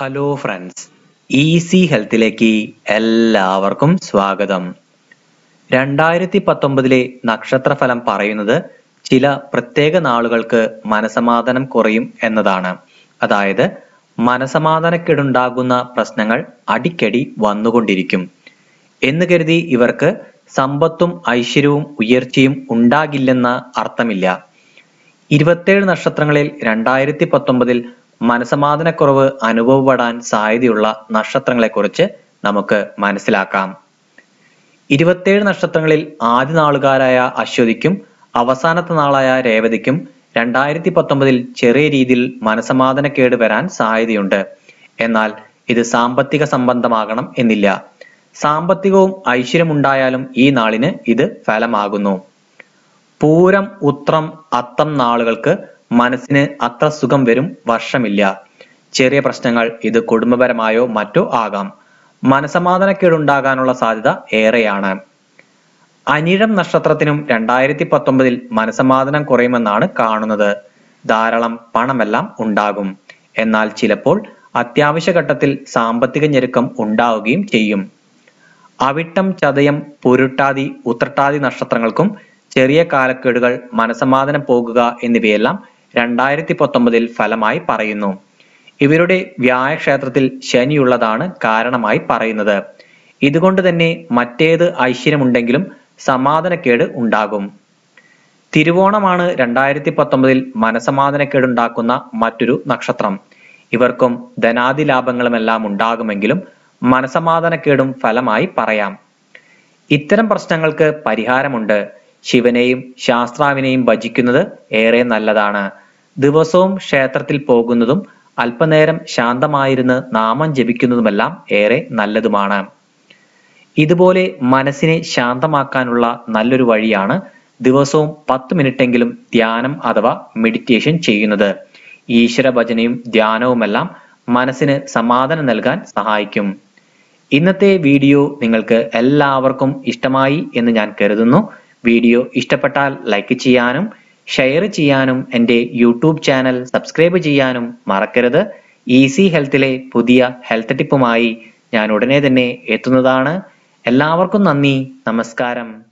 Hello friends easy ഹെൽത്തിലേക്ക് എല്ലാവർക്കും സ്വാഗതം. രണ്ടായിരത്തി പത്തൊമ്പതിലെ നക്ഷത്രഫലം പറയുന്നത് ചില പ്രത്യേക നാളുകൾക്ക് മനസമാധാനം കുറയും എന്നതാണ്. അതായത് മനസമാധാനക്കേടുണ്ടാകുന്ന പ്രശ്നങ്ങൾ അടിക്കടി വന്നുകൊണ്ടിരിക്കും. എന്ന് കരുതി ഇവർക്ക് സമ്പത്തും ഐശ്വര്യവും ഉയർച്ചയും ഉണ്ടാകില്ലെന്ന അർത്ഥമില്ല. ഇരുപത്തേഴ് നക്ഷത്രങ്ങളിൽ രണ്ടായിരത്തി പത്തൊമ്പതിൽ മനസമാധാനക്കുറവ് അനുഭവപ്പെടാൻ സാധ്യതയുള്ള നക്ഷത്രങ്ങളെക്കുറിച്ച് നമുക്ക് മനസ്സിലാക്കാം. ഇരുപത്തേഴ് നക്ഷത്രങ്ങളിൽ ആദ്യ നാളുകാരായ അശ്വതിക്കും അവസാനത്തെ നാളായ രേവതിക്കും രണ്ടായിരത്തി പത്തൊമ്പതിൽ ചെറിയ രീതിയിൽ മനസമാധാനക്കേട് വരാൻ സാധ്യതയുണ്ട്. എന്നാൽ ഇത് സാമ്പത്തിക സംബന്ധമാകണം എന്നില്ല. സാമ്പത്തികവും ഐശ്വര്യമുണ്ടായാലും ഈ നാളിന് ഇത് ഫലമാകുന്നു. പൂരം ഉത്രം അത്തം നാളുകൾക്ക് മനസ്സിന് അത്ര സുഖം വരും വർഷമില്ല. ചെറിയ പ്രശ്നങ്ങൾ ഇത് കുടുംബപരമായോ മറ്റോ ആകാം. മനസമാധാനക്കേടുണ്ടാകാനുള്ള സാധ്യത ഏറെയാണ്. അനിഴം നക്ഷത്രത്തിനും രണ്ടായിരത്തി പത്തൊമ്പതിൽ മനസമാധാനം കുറയുമെന്നാണ് കാണുന്നത്. ധാരാളം പണമെല്ലാം ഉണ്ടാകും. എന്നാൽ ചിലപ്പോൾ അത്യാവശ്യ ഘട്ടത്തിൽ സാമ്പത്തിക ഞെരുക്കം ഉണ്ടാവുകയും ചെയ്യും. അവിട്ടം ചതയം പുരുട്ടാതി ഉത്രട്ടാതി നക്ഷത്രങ്ങൾക്കും ചെറിയ കാലക്കേടുകൾ മനസമാധാനം പോകുക എന്നിവയെല്ലാം രണ്ടായിരത്തി പത്തൊമ്പതിൽ ഫലമായി പറയുന്നു. ഇവരുടെ വ്യായക്ഷേത്രത്തിൽ ശനിയുള്ളതാണ് കാരണമായി പറയുന്നത്. ഇതുകൊണ്ട് തന്നെ മറ്റേത് ഐശ്വര്യമുണ്ടെങ്കിലും സമാധാനക്കേട് ഉണ്ടാകും. തിരുവോണമാണ് രണ്ടായിരത്തി പത്തൊമ്പതിൽ മനസമാധാനക്കേടുണ്ടാക്കുന്ന മറ്റൊരു നക്ഷത്രം. ഇവർക്കും ധനാദി ലാഭങ്ങളുമെല്ലാം ഉണ്ടാകുമെങ്കിലും മനസമാധാനക്കേടും ഫലമായി പറയാം. ഇത്തരം പ്രശ്നങ്ങൾക്ക് പരിഹാരമുണ്ട്. ശിവനെയും ശാസ്ത്രാവിനെയും ഭജിക്കുന്നത് ഏറെ നല്ലതാണ്. ദിവസവും ക്ഷേത്രത്തിൽ പോകുന്നതും അല്പനേരം ശാന്തമായിരുന്ന് നാമം ജപിക്കുന്നതുമെല്ലാം ഏറെ നല്ലതുമാണ്. ഇതുപോലെ മനസ്സിനെ ശാന്തമാക്കാനുള്ള നല്ലൊരു വഴിയാണ് ദിവസവും പത്ത് മിനിറ്റെങ്കിലും ധ്യാനം അഥവാ മെഡിറ്റേഷൻ ചെയ്യുന്നത്. ഈശ്വര ഭജനയും ധ്യാനവുമെല്ലാം മനസ്സിന് സമാധാനം നൽകാൻ സഹായിക്കും. ഇന്നത്തെ വീഡിയോ നിങ്ങൾക്ക് എല്ലാവർക്കും ഇഷ്ടമായി എന്ന് ഞാൻ കരുതുന്നു. വീഡിയോ ഇഷ്ടപ്പെട്ടാൽ ലൈക്ക് ചെയ്യാനും ഷെയർ ചെയ്യാനും എന്റെ യൂട്യൂബ് ചാനൽ സബ്സ്ക്രൈബ് ചെയ്യാനും മറക്കരുത്. ഈസി ഹെൽത്തിലെ പുതിയ ഹെൽത്ത് ടിപ്പുമായി ഞാൻ ഉടനെ തന്നെ എത്തുന്നതാണ്. എല്ലാവർക്കും നന്ദി നമസ്കാരം.